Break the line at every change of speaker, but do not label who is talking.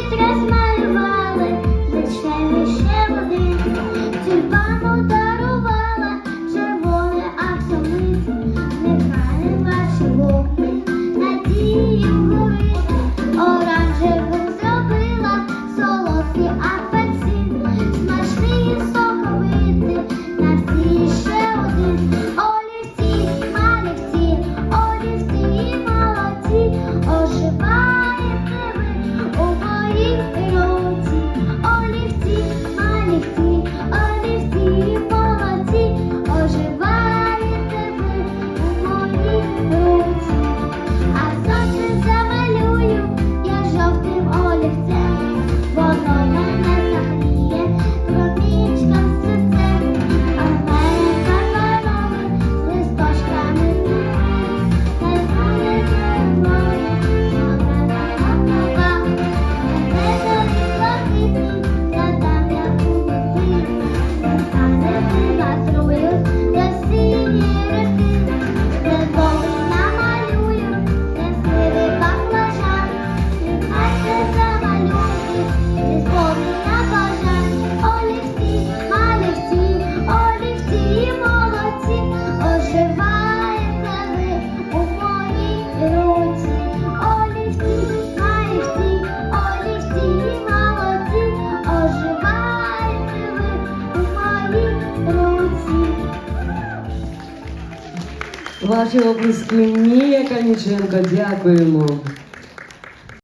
вітря дарувала, червоне аксолит, нехай ваші вогни, надії горить, зробила, солодкий апельсин.
Ваші оплески Мія Каніченко. Дякуємо.